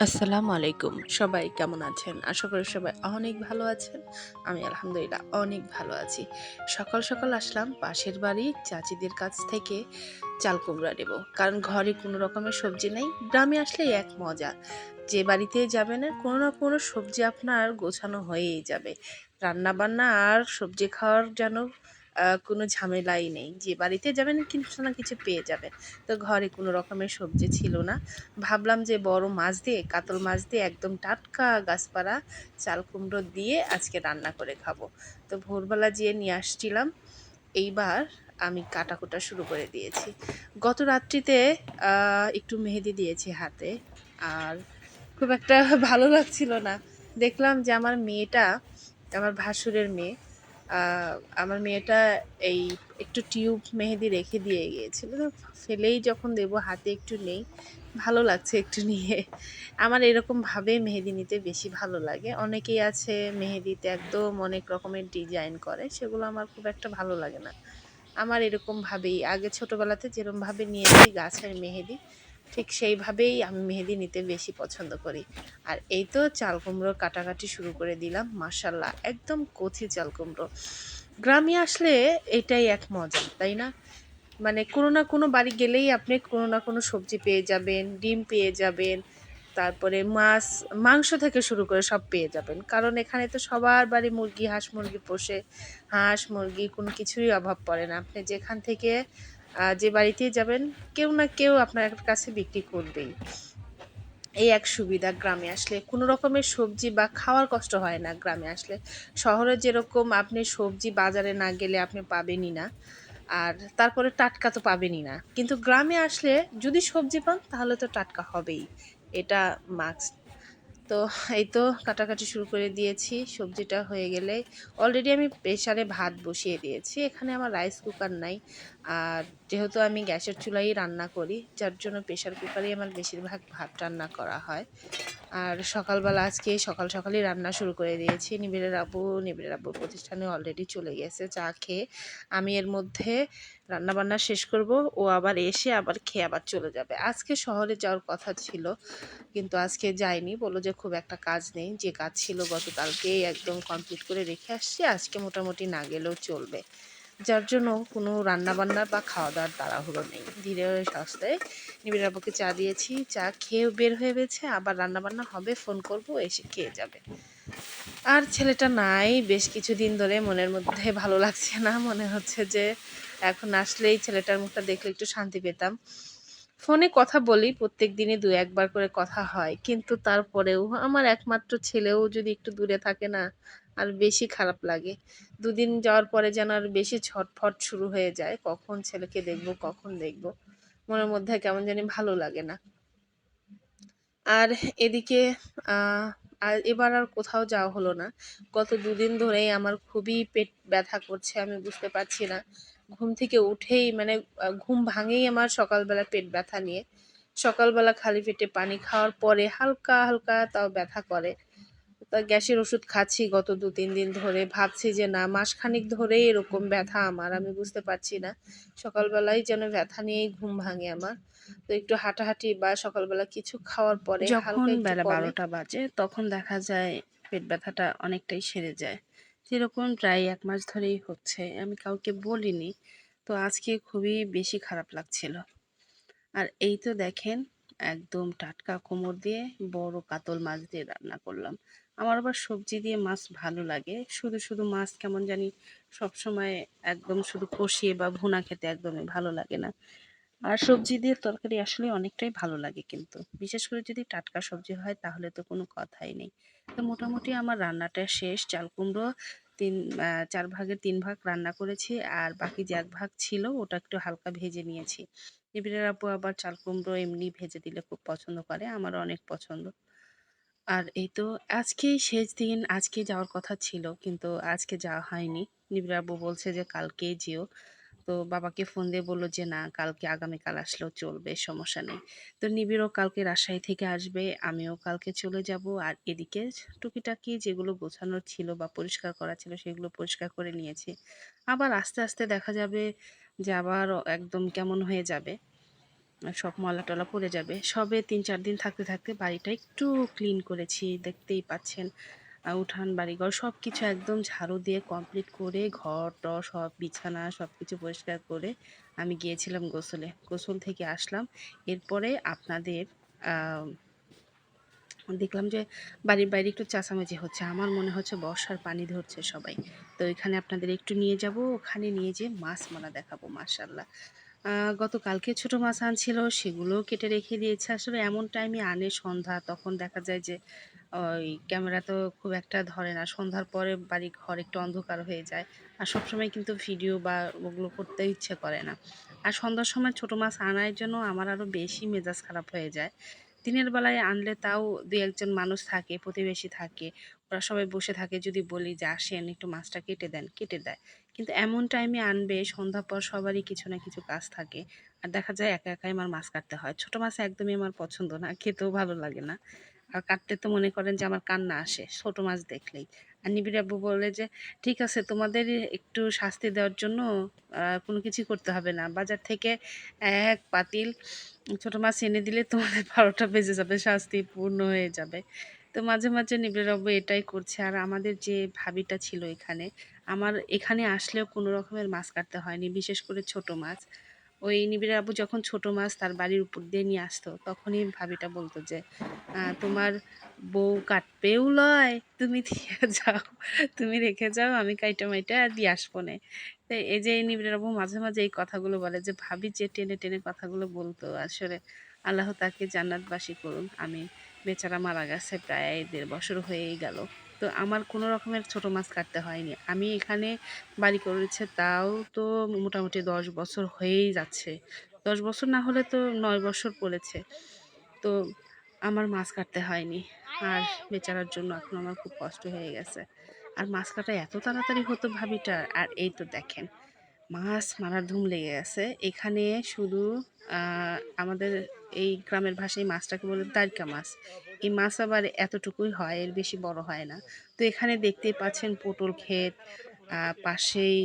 আসসালামু আলাইকুম। সবাই কেমন আছেন? আশা করি সবাই অনেক ভালো আছেন। আমি আলহামদুলিল্লাহ অনেক ভালো আছি। সকাল সকাল আসলাম পাশের বাড়ি চাচিদের কাছ থেকে চাল কুমড়া নেব। কারণ ঘরে কোনো রকমের সবজি নেই। গ্রামে আসলে এক মজা। যে বাড়িতে যাবেন কোনো না কোনো সবজি আপনার গোছানো হয়েই যাবে। রান্না বান্না আর সবজি খাওয়ার যেন কোনো ঝামেলাই নেই। যে বাড়িতে যাবেন কিছু না, কিছু পেয়ে যাবেন। তো ঘরে কোনো রকমের সবজি ছিল না। ভাবলাম যে বড় মাছ দিয়ে, কাতল মাছ দিয়ে একদম টাটকা গাছপাড়া চাল কুমড়ো দিয়ে আজকে রান্না করে খাব। তো ভোরবেলা যেয়ে নিয়ে আসছিলাম। এইবার আমি কাটাকুটা শুরু করে দিয়েছি। গত রাত্রিতে একটু মেহেদি দিয়েছি হাতে। আর খুব একটা ভালো লাগছিল না। দেখলাম যে আমার মেয়েটা, আমার ভাসুরের মেয়ে আমার মেয়েটা এই একটু টিউব মেহেদি রেখে দিয়ে গিয়েছিল। ফেলেই যখন দেবো, হাতে একটু নেই। ভালো লাগছে একটু নিয়ে। আমার এরকম ভাবে মেহেদি নিতে বেশি ভালো লাগে। অনেকেই আছে মেহেদিতে একদম অনেক রকমের ডিজাইন করে, সেগুলো আমার খুব একটা ভালো লাগে না। আমার এরকম ভাবেই। আগে ছোটবেলাতে যেরকম ভাবে নিয়েছি গাছের মেহেদি ঠিক সেইভাবেই আমি মেহেদি নিতে বেশি পছন্দ করি। আর এই তো চাল কুমড়ো কাটাকাটি শুরু করে দিলাম মাসাল্লাহ একদম কচি চাল কুমড়ো। গ্রামে আসলে এটাই এক মজা, তাই না? মানে কোনো না কোনো বাড়ি গেলেই আপনি কোনো না কোনো সবজি পেয়ে যাবেন, ডিম পেয়ে যাবেন, তারপরে মাছ, মাংস থেকে শুরু করে সব পেয়ে যাবেন। কারণ এখানে তো সবার বাড়ি মুরগি, হাঁস মুরগি পোষে, হাঁস মুরগি কোনো কিছুই অভাব পড়ে না। আপনি যেখান থেকে যে বাড়িতেই যাবেন, কেউ না কেউ আপনার কাছে বিক্রি করবেই। এই এক সুবিধা গ্রামে আসলে। কোনো রকমের সবজি বা খাওয়ার কষ্ট হয় না গ্রামে আসলে। শহরে যেরকম আপনি সবজি বাজারে না গেলে আপনি পাবেনই না। আর তারপরে টাটকা তো পাবেনই না। কিন্তু গ্রামে আসলে যদি সবজি পান, তাহলে তো টাটকা হবেই। এটা মাস্ট তো এই তো কাটাকাটি শুরু করে দিয়েছি। সবজিটা হয়ে গেলে অলরেডি আমি প্রেশারে ভাত বসিয়ে দিয়েছি। এখানে আমার রাইস কুকার নাই। আর যেহেতু আমি গ্যাসের চুলাই রান্না করি, যার জন্য প্রেশার কুকারেই আমার বেশিরভাগ ভাত রান্না করা হয়। আর সকালবেলা আজকে সকাল সকালই রান্না শুরু করে দিয়েছি। নিবিড়ের আব্বু নিবিড়ের আব্বু প্রতিষ্ঠানে অলরেডি চলে গেছে চা খেয়ে। আমি এর মধ্যে রান্না বান্না শেষ করব, ও আবার এসে আবার খেয়ে আবার চলে যাবে। আজকে শহরে যাওয়ার কথা ছিল, কিন্তু আজকে যাইনি বলল যে খুব একটা কাজ নেই। যে কাজ ছিল গতকালকেই একদম কমপ্লিট করে রেখে আসছি। আজকে মোটামুটি না গেলেও চলবে। যার জন্য কোনো রান্না বান্না বা খাওয়া দাওয়ার তাড়াহুড়ো নেই। ধীরে সস্তায় নিবিড় আব্বুকে চা দিয়েছি। চা খেয়ে বের হয়ে গেছে। আবার রান্না বান্না হবে, ফোন করব, এসে খেয়ে যাবে। আর ছেলেটা নাই। বেশ কিছুদিন ধরে মনের মধ্যে ভালো লাগছে না। মনে হচ্ছে যে এখন আসলেই ছেলেটার মুখটা দেখলে একটু শান্তি পেতাম। ফোনে কথা বলি, প্রত্যেক দিনই দু একবার করে কথা হয়। কিন্তু তারপরেও আমার একমাত্র ছেলেও যদি একটু দূরে থাকে না আর বেশি খারাপ লাগে। দুদিন যাওয়ার পরে যেন আর বেশি ছটফট শুরু হয়ে যায়, কখন ছেলেকে দেখব, কখন দেখব। মনের মধ্যে কেমন জানি ভালো লাগে না। আর এদিকে আর এবার আর কোথাও যাওয়া হলো না। গত দুদিন ধরেই আমার খুবই পেট ব্যথা করছে, আমি বুঝতে পারছি না। ঘুম থেকে উঠেই মানে ঘুম ভাঙেই আমার সকালবেলা পেট ব্যথা নিয়ে। সকালবেলা খালি পেটে পানি খাওয়ার পরে হালকা হালকা তাও ব্যথা করে। গ্যাসের ওষুধ খাচ্ছি গত দু তিন দিন ধরে। ভাবছি যে না মাসখানেক ধরেই এরকম ব্যথা আমার আমি বুঝতে পারছি না। সকালবেলায় যেন ব্যথা নিয়েই ঘুম ভাঙে আমার। তো একটু হাঁটাহাঁটি বা সকালবেলা কিছু খাওয়ার পরে যখন বেলা বারোটা বাজে তখন দেখা যায় পেট ব্যথাটা অনেকটাই সেরে যায়। যেরকম প্রায় এক মাস ধরেই হচ্ছে আমি কাউকে বলিনি। তো আজকে খুবই বেশি খারাপ লাগছিল। আর এই তো দেখেন একদম টাটকা কোমর দিয়ে বড় কাতল মাছ দিয়ে রান্না করলাম। আমার আবার সবজি দিয়ে মাছ ভালো লাগে। শুধু শুধু মাছ কেমন জানি সব সময় একদম শুধু কষিয়ে বা ভুনা খেতে একদমই ভালো লাগে না। আর সবজি দিয়ে তরকারি আসলে অনেকটাই ভালো লাগে কিন্তু। বিশেষ করে যদি টাটকা সবজি হয় তাহলে তো কোনো কথাই নেই। তো মোটামুটি আমার রান্নাটা শেষ। চাল কুমড়ো তিন চার ভাগের তিন ভাগ রান্না করেছি আর বাকি যে এক ভাগ ছিল ওটা একটু হালকা ভেজে নিয়েছি। নিবিড়ের আপু আবার চাল কুমড়ো এমনি ভেজে দিলে খুব পছন্দ করে। আমারও অনেক পছন্দ। আর এই তো আজকেই শেষ দিন, আজকে যাওয়ার কথা ছিল কিন্তু আজকে যাওয়া হয়নি। নিবিড় আব্বু বলছে যে কালকে যেও। তো বাবাকে ফোন দিয়ে বলল যে না, কালকে আগামীকাল আসলেও চলবে, সমস্যা নেই। তো নিবিড়ও কালকে রাজশাহী থেকে আসবে, আমিও কালকে চলে যাব। আর এদিকে টুকিটাকি যেগুলো গোছানোর ছিল বা পরিষ্কার করা ছিল সেগুলো পরিষ্কার করে নিয়েছি। আবার আস্তে আস্তে দেখা যাবে যে আবার একদম কেমন হয়ে যাবে। সব ময়লা টলা পড়ে যাবে। সবে তিন চার দিন থাকতে থাকতে বাড়িটা একটু ক্লিন করেছি, দেখতেই পাচ্ছেন। উঠান, বাড়িঘর সব কিছু একদম ঝাড়ু দিয়ে কমপ্লিট করে ঘর, টর, সব বিছানা সব কিছু পরিষ্কার করে আমি গিয়েছিলাম গোসলে। গোসল থেকে আসলাম। এরপরে আপনাদের দেখলাম যে বাড়ির বাইরে একটু চেঁচামেচি হচ্ছে। আমার মনে হচ্ছে বর্ষার পানি ধরছে সবাই। তো এখানে আপনাদের একটু নিয়ে যাব, ওখানে নিয়ে যেয়ে মাছ মারা দেখাবো মার্শাল্লাহ গতকালকে ছোট মাছ আনছিল সেগুলো কেটে রেখে দিয়েছে। আসলে এমন টাইমে আনে সন্ধ্যা, তখন দেখা যায় যে, ওই ক্যামেরা তো খুব একটা ধরে না। সন্ধ্যার পরে বাড়ি ঘর একটু অন্ধকার হয়ে যায়। আর সবসময় কিন্তু ভিডিও বা ওগুলো করতে ইচ্ছে করে না। আর সন্ধ্যার সময় ছোট মাছ আনার জন্য আমার আরও বেশি মেজাজ খারাপ হয়ে যায়। দিনের বেলায় আনলে তাও দু একজন মানুষ থাকে, প্রতিবেশী থাকে। ওরা সবাই বসে থাকে, যদি বলি যে, আসেন, একটু মাছটা কেটে দেন। কেটে দেয়। কিন্তু এমন টাইমে আনবে সন্ধ্যা পর সবারই কিছু না কিছু কাজ থাকে। আর দেখা যায় একা একাই আমার মাছ কাটতে হয়। ছোট মাছ একদমই আমার পছন্দ না, খেতেও ভালো লাগে না। আর কাটতে তো মনে করেন যে আমার কান্না আসে, ছোট মাছ দেখলেই। আর নিবিড় আব্বু বলে যে, ঠিক আছে, তোমাদের একটু শাস্তি দেওয়ার জন্য কোনো কিছু করতে হবে না। বাজার থেকে এক পাতিল ছোট মাছ এনে দিলে তোমাদের বারোটা বেজে যাবে, শাস্তি পূর্ণ হয়ে যাবে। তো মাঝে মাঝে নিবিড় আব্বু এটাই করছে। আর আমাদের যে ভাবিটা ছিল এখানে আমার এখানে আসলেও কোনো রকমের মাছ কাটতে হয়নি, বিশেষ করে ছোট মাছ। ওই নিবিড় আব্বু যখন ছোট মাছ তার বাড়ির উপর দিয়ে নিয়ে আসতো, তখনই ভাবিটা বলতো যে তোমার বউ কাটবেও লয়, তুমি দিয়ে যাও, তুমি রেখে যাও, আমি কাইটা মাইটা দিয়ে আসব নে। এই যে এই নিবিড় আব্বু মাঝে মাঝে এই কথাগুলো বলে যে, ভাবি যে টেনে টেনে কথাগুলো বলতো, আসলে আল্লাহ তাকে জান্নাতবাসী করুন আমি বেচারা মারা গেছে প্রায় দেড় বছর হয়েই গেল। তো আমার কোনো রকমের ছোট মাছ কাটতে হয়নি। আমি এখানে বাড়ি করেছে তাও তো মোটামুটি দশ বছর হয়েই যাচ্ছে। দশ বছর না হলে তো নয় বছর পড়েছে। তো আমার মাছ কাটতে হয়নি। আর বেচারার জন্য এখন আমার খুব কষ্ট হয়ে গেছে। আর মাছ কাটা এত তাড়াতাড়ি হতো ভাবিটার আর এই তো দেখেন, মাছ মারার ধুম লেগে গেছে। এখানে শুধু আমাদের এই গ্রামের ভাষায় মাছটাকে বলে দারকা মাছ। এই মাছ আবার এতটুকুই হয়, এর বেশি বড় হয় না। তো এখানে দেখতেই পাচ্ছেন পটল ক্ষেত পাশেই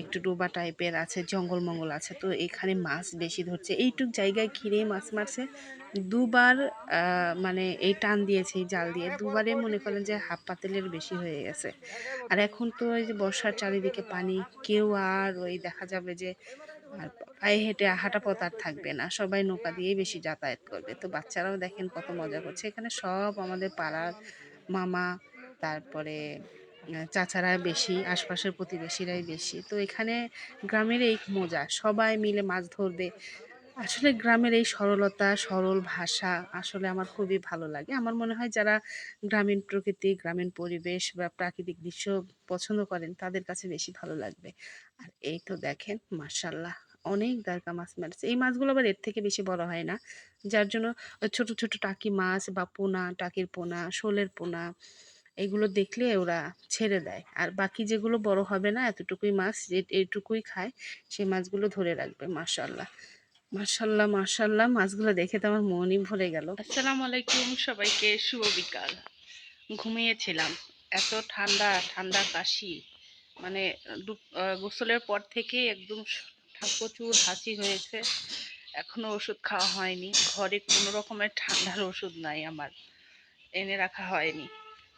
একটু ডোবা টাইপের আছে জঙ্গল মঙ্গল আছে। তো এখানে মাছ বেশি ধরছে। এইটুক জায়গায় ঘিরেই মাছ মারছে। দুবার মানে এই টান দিয়েছে, এই জাল দিয়ে। দুবারে মনে করেন যে হাফ পাতিলের বেশি হয়ে গেছে। আর এখন তো এই যে বর্ষার চারিদিকে পানি, কেউ আর ওই দেখা যাবে যে আর পায়ে হেঁটে হাঁটা পথ আর থাকবে না। সবাই নৌকা দিয়েই বেশি যাতায়াত করবে। তো বাচ্চারাও দেখেন কত মজা করছে। এখানে সব আমাদের পাড়ার মামা, তারপরে চাচারা বেশি, আশপাশের প্রতিবেশীরাই বেশি। তো এখানে গ্রামের এই মজা। সবাই মিলে মাছ ধরবে। আসলে গ্রামের এই সরলতা, সরল ভাষা আসলে আমার খুবই ভালো লাগে। আমার মনে হয় যারা গ্রামীণ প্রকৃতি, গ্রামীণ পরিবেশ বা প্রাকৃতিক দৃশ্য পছন্দ করেন তাদের কাছে বেশি ভালো লাগবে। আর এই তো দেখেন মার্শাল্লাহ অনেক দারকা মাছ মারছে। এই মাছগুলো আবার এর থেকে বেশি বড় হয় না। যার জন্য ছোট ছোট টাকি মাছ বা পোনা, টাকির পোনা, শোলের পোনা, এগুলো দেখলে ওরা ছেড়ে দেয়। আর বাকি যেগুলো বড় হবে না, এতটুকুই মাছ যে এইটুকুই খায় সেই মাছগুলো ধরে রাখবে মার্শাল্লাহ মার্শাল্লাহ মার্শাল্লাহ মাছগুলো দেখে তো আমার মনই ভরে গেল। আসসালামু আলাইকুম সবাইকে, শুভ বিকাল। ঘুমিয়েছিলাম। এত ঠান্ডা ঠান্ডা কাশি। মানে গোসলের পর থেকে একদম প্রচুর হাঁচি হয়েছে। এখনও ওষুধ খাওয়া হয়নি। ঘরে কোনো রকমের ঠান্ডার ওষুধ নাই আমার। এনে রাখা হয়নি।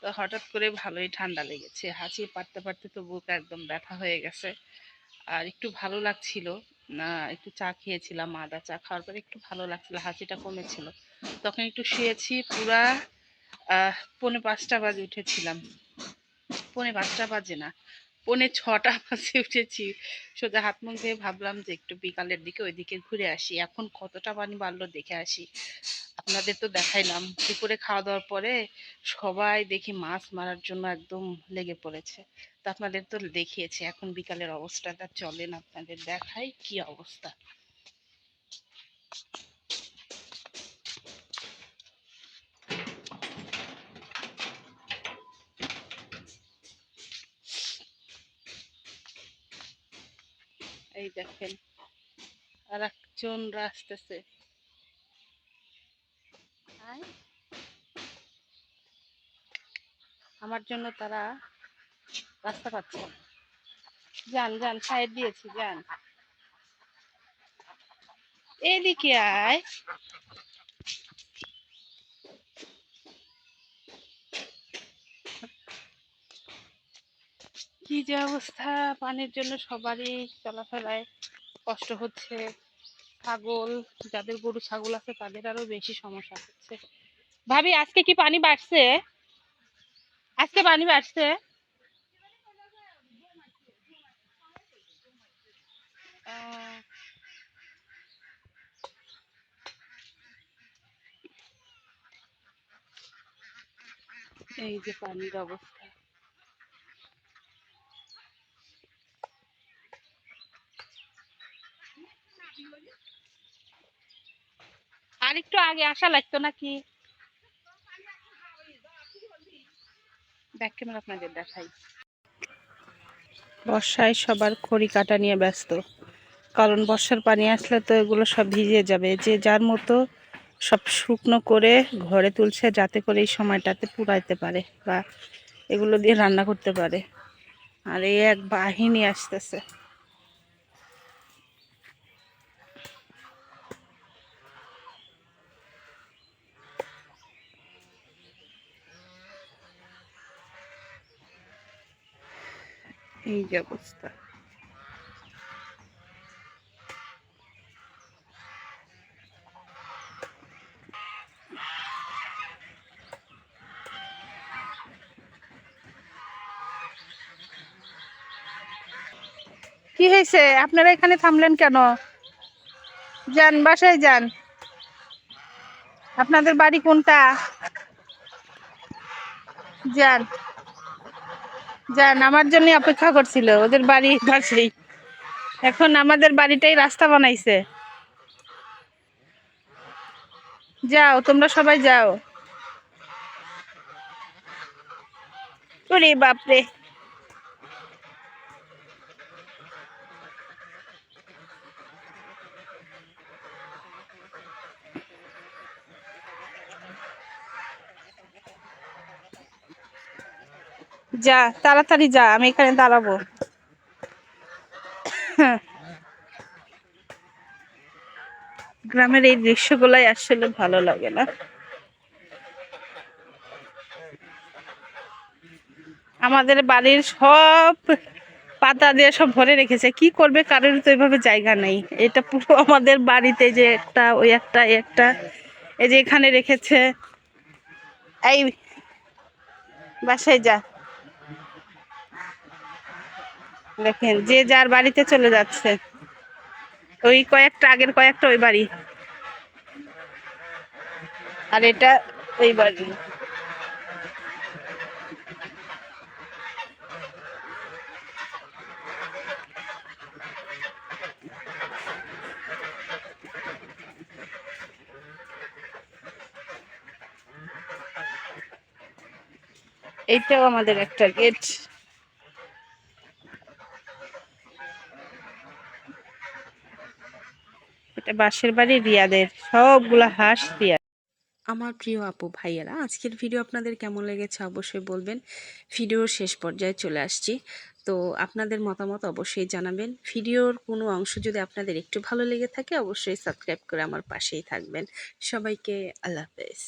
তো হঠাৎ করে ভালোই ঠান্ডা লেগেছে। হাঁচি পারতে পারতে তো বুক একদম ব্যথা হয়ে গেছে। আর একটু ভালো লাগছিল। না, একটু চা খেয়েছিলাম, আদা চা খাওয়ার পরে একটু ভালো লাগছিল হাঁচিটা কমেছিল। তখন একটু শুয়েছি, পুরা পৌনে পাঁচটা বাজে উঠেছিলাম। পৌনে পাঁচটা বাজে না, পৌনে ছটা বাজে উঠেছি। সোজা হাত মুখ ধুয়ে ভাবলাম যে একটু বিকালের দিকে ওইদিকে ঘুরে আসি। এখন কতটা পানি বাড়লো দেখে আসি। আপনাদের তো দেখাইলাম। দুপুরে খাওয়া দাওয়ার পরে সবাই দেখি মাছ মারার জন্য একদম লেগে পড়েছে। তা আপনাদের তো দেখিয়েছি, এখন বিকালের অবস্থাটা চলেন আপনাদের দেখাই কি অবস্থা। এই দেখেন আর একজনরা আসতেছে। আয়। আমার জন্য তারা রাস্তা পাচ্ছে। যান যান, সাইড দিয়েছি, যান। এদিকে আয়। কি যে অবস্থা, পানির জন্য সবারই চলাফেরায় কষ্ট হচ্ছে। ছাগল, যাদের গরু ছাগল আছে তাদের আরও বেশি সমস্যা হচ্ছে। ভাবি, আজকে কি পানি বাড়ছে? আজকে পানি বাড়ছে? এই যে পানির অবস্থা। আর একটু আগে আসা লাগতো নাকি? আপনাদের দেখাই। বর্ষায় সবার খড়ি কাটা নিয়ে ব্যস্ত। কারণ বর্ষার পানি আসলে তো এগুলো সব ভিজে যাবে। যে যার মতো সব শুকনো করে ঘরে তুলছে যাতে করে এই সময়টাতে পুড়াইতে পারে বা এগুলো দিয়ে রান্না করতে পারে। আর এই এক বাহিনী আসতেছে। এই যে অবস্থা। কি হয়েছে? আপনারা এখানে থামলেন কেন? যান, বাসায় যান। আপনাদের বাড়ি কোনটা? যান। যান, আমার জন্য অপেক্ষা করছিল, ওদের বাড়ি পাশেই এখন আমাদের বাড়িটাই রাস্তা বানাইছে। যাও, তোমরা সবাই যাও। ওরে বাপরে। যা, তাড়াতাড়ি যা, আমি এখানে দাঁড়াবো। গ্রামের এই দৃশ্যগুলাই আসলে ভালো লাগে না। আমাদের বাড়ির সব পাতা দিয়ে সব ভরে রেখেছে। কি করবে কারোর তো এভাবে জায়গা নেই। এটা পুরো আমাদের বাড়িতে যে একটা, ওই একটা একটা, এই যে এখানে রেখেছে। এই, বাসায় যা। দেখেন, যে যার বাড়িতে চলে যাচ্ছে। ওই কয়েকটা, আগের কয়েকটা ওই বাড়ি। আর এটা ওই বাড়ি। এইটাও আমাদের একটা গেট। এটা বাসের বাড়ি, রিয়াদের সবগুলা হাঁস রিয়া। আমার প্রিয় আপু, ভাইয়েরা, আজকের ভিডিও আপনাদের কেমন লেগেছে অবশ্যই বলবেন। ভিডিওর শেষ পর্যায়ে চলে আসছি। তো আপনাদের মতামত অবশ্যই জানাবেন। ভিডিওর কোনো অংশ যদি আপনাদের একটু ভালো লেগে থাকে, অবশ্যই সাবস্ক্রাইব করে আমার পাশেই থাকবেন। সবাইকে আল্লাহ হাফেজ।